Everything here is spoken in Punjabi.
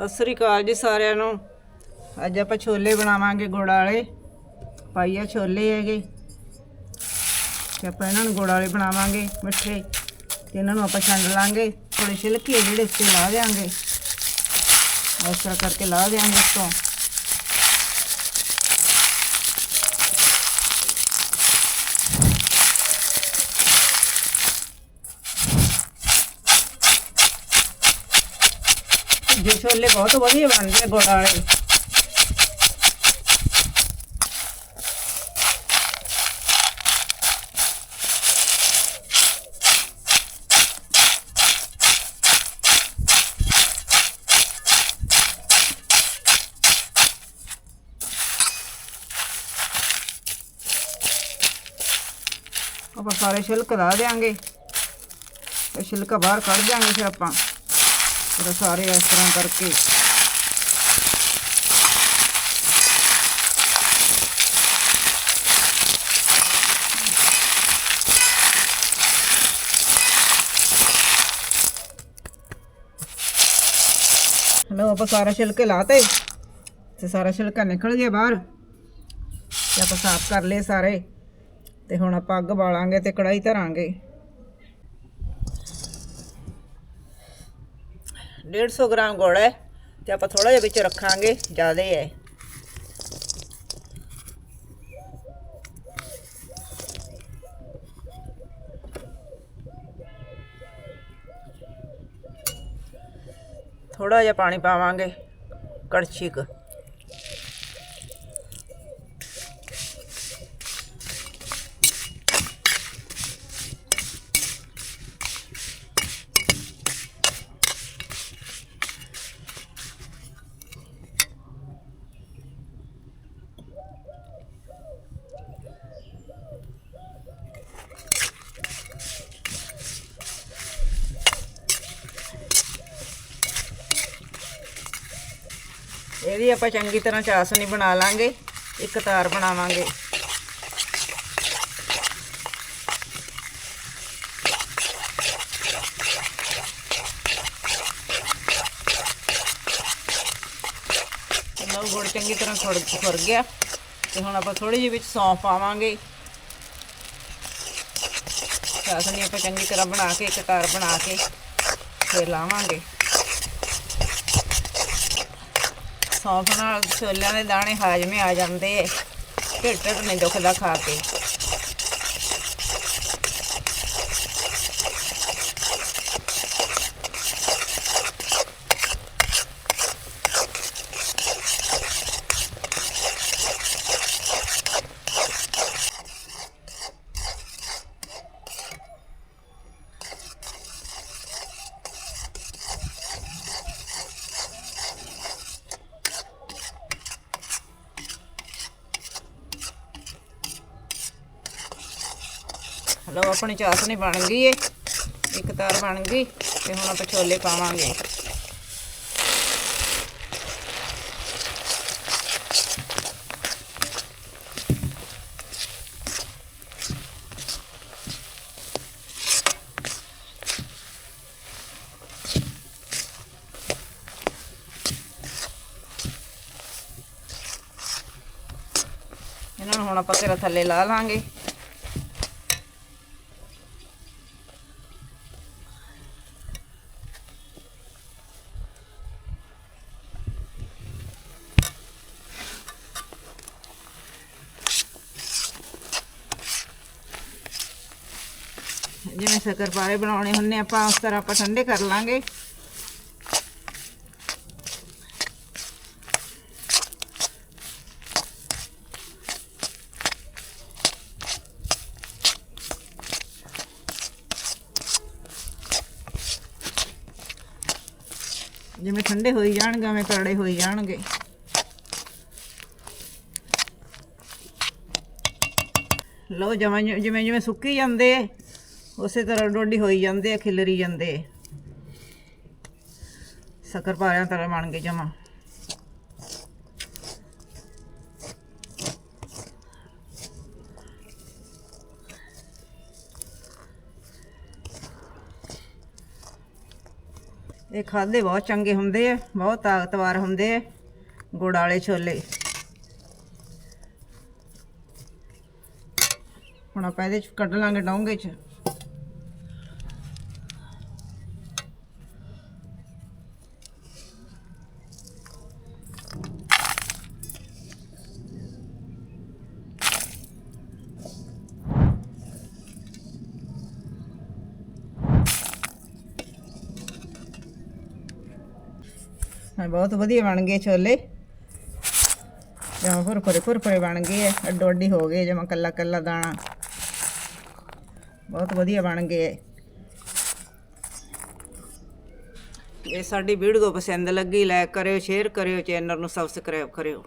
ਸਤਿ ਸ੍ਰੀ ਅਕਾਲ ਜੀ ਸਾਰਿਆਂ ਨੂੰ। ਅੱਜ ਆਪਾਂ ਛੋਲੇ ਬਣਾਵਾਂਗੇ ਗੁੜ ਵਾਲੇ। ਪਾਈਆ ਛੋਲੇ ਹੈਗੇ। ਤੇ ਆਪਾਂ ਇਹਨਾਂ ਨੂੰ ਗੁੜ ਵਾਲੇ ਬਣਾਵਾਂਗੇ ਮਿੱਠੇ। ਤੇ ਇਹਨਾਂ ਨੂੰ ਆਪਾਂ ਛੰਡ ਲਾਂਗੇ। ਥੋੜੇ ਛਿਲਕੇ ਆ ਜਿਹੜੇ ਉੱਤੇ ਲਾ ਦੇਾਂਗੇ ਇਸ ਤਰ੍ਹਾਂ ਕਰਕੇ ਲਾ ਦੇਾਂਗੇ ਉੱਤੋਂ ਜੇ ਛੋਲੇ ਬਹੁਤ ਵਧੀਆ ਬਣਦੇ ਆ ਗੁੜ ਵਾਲੇ ਆਪਾਂ ਸਾਰੇ ਛਿਲਕ ਲਾ ਦੇਾਂਗੇ ਤੇ ਛਿਲਕਾ ਬਾਹਰ ਕੱਢ ਦਿਆਂਗੇ ਫਿਰ ਆਪਾਂ ਫਿਰ ਸਾਰੇ ਇਸ ਤਰ੍ਹਾਂ ਕਰਕੇ। ਲਓ ਆਪਾਂ ਸਾਰਾ ਛਿਲਕੇ ਲਾਤੇ ਤੇ ਸਾਰਾ ਛਿਲਕਾ ਨਿਕਲ ਗਿਆ ਬਾਹਰ। ਤੇ ਆਪਾਂ ਸਾਫ਼ ਕਰ ਲਏ ਸਾਰੇ। ਤੇ ਹੁਣ ਆਪਾਂ ਅੱਗ ਬਾਲਾਂਗੇ ਤੇ ਕੜਾਈ ਧਰਾਂਗੇ। 150 ਗ੍ਰਾਮ ਗੁੜ ਹੈ ਤੇ ਆਪਾਂ ਥੋੜਾ ਜਿਹਾ ਵਿੱਚ ਰੱਖਾਂਗੇ, ਜ਼ਿਆਦਾ ਹੈ ਥੋੜਾ ਜਿਹਾ ਪਾਣੀ ਪਾਵਾਂਗੇ ਕੜਛੀ ਕੁ। ਇਹਦੀ ਆਪਾਂ ਚੰਗੀ ਤਰ੍ਹਾਂ ਚਾਸਣੀ ਬਣਾ ਲਾਂਗੇ, ਇੱਕ ਤਾਰ ਬਣਾਵਾਂਗੇ। ਲਓ ਗੁੜ ਚੰਗੀ ਤਰ੍ਹਾਂ ਖੁਰ ਖੁਰ ਗਿਆ। ਤੇ ਹੁਣ ਆਪਾਂ ਥੋੜੀ ਜਿਹੀ ਵਿੱਚ ਸੌਂਫ ਪਾਵਾਂਗੇ। ਚਾਸਨੀ ਆਪਾਂ ਚੰਗੀ ਤਰ੍ਹਾਂ ਬਣਾ ਕੇ, ਇੱਕ ਤਾਰ ਬਣਾ ਕੇ ਫਿਰ ਲਾਵਾਂਗੇ। ਸੌਂਫ ਨਾਲ ਛੋਲਿਆਂ ਦੇ ਦਾਣੇ ਹਾਜ਼ਮੇ ਆ ਜਾਂਦੇ ਐ ਢਿੱਡ ਢਿੱਡ ਨਹੀਂ ਦੁਖਦਾ ਖਾ ਕੇ। ਲਓ, ਆਪਣੀ ਚਾਸਨੀ ਬਣ ਗਈ ਏ। ਇੱਕ ਤਾਰ ਬਣ ਗਈ ਤੇ ਹੁਣ ਆਪਾਂ ਛੋਲੇ ਪਾਵਾਂਗੇ। ਇਹਨਾਂ ਨੂੰ ਹੁਣ ਆਪਾਂ ਤੇਰਾ ਥੱਲੇ ਲਾ ਲਾਂਗੇ। ਜਿਵੇਂ ਸ਼ੱਕਰਪਾਰੇ ਬਣਾਉਣੇ ਹੁੰਨੇ ਆਪਾਂ ਉਸ ਤਰ੍ਹਾਂ ਆਪਾਂ ਠੰਡੇ ਕਰ ਲਾਂਗੇ। ਜਿਵੇਂ ਠੰਡੇ ਹੋਈ ਜਾਣਗੇ, ਉਵੇਂ ਕਰੜੇ ਹੋਈ ਜਾਣਗੇ। ਲੋ ਜਿਵੇਂ ਜਿਵੇਂ ਜਿਵੇਂ ਸੁੱਕੀ ਜਾਂਦੇ ਉਸੇ ਤਰ੍ਹਾਂ ਡੋਡੀ ਹੋਈ ਜਾਂਦੇ ਆ, ਖਿਲਰੀ ਜਾਂਦੇ। ਸ਼ੱਕਰ ਪਾਰਿਆਂ ਤਰ੍ਹਾਂ ਬਣ ਗਏ ਜਮਾ। ਇਹ ਖਾਦੇ ਬਹੁਤ ਚੰਗੇ ਹੁੰਦੇ ਆ, ਬਹੁਤ ਤਾਕਤਵਰ ਹੁੰਦੇ ਆ, ਗੁੜ ਵਾਲੇ ਛੋਲੇ। ਹੁਣ ਆਪਾਂ ਇਹਦੇ ਚ ਕੱਢ ਲਾਂਗੇ ਡੋਂਗੇ ਚ। ਬਹੁਤ ਵਧੀਆ ਬਣ ਗਏ ਛੋਲੇ। ਜਮਾ ਫੁਰਫੁਰੇ ਫੁਰਫੁਰੇ ਬਣ ਗਏ ਆ ਅੱਡੋ ਅੱਡੀ ਹੋ ਗਏ ਜਮਾ ਕੱਲਾ ਕੱਲਾ ਦਾਣਾ। ਬਹੁਤ ਵਧੀਆ ਬਣ ਗਏ ਆ। ਇਹ ਸਾਡੀ ਵੀਡੀਓ ਪਸੰਦ ਲੱਗੀ ਲਾਈਕ ਕਰਿਓ ਸ਼ੇਅਰ ਕਰਿਓ ਚੈਨਲ ਨੂੰ ਸਬਸਕ੍ਰਾਈਬ ਕਰਿਓ।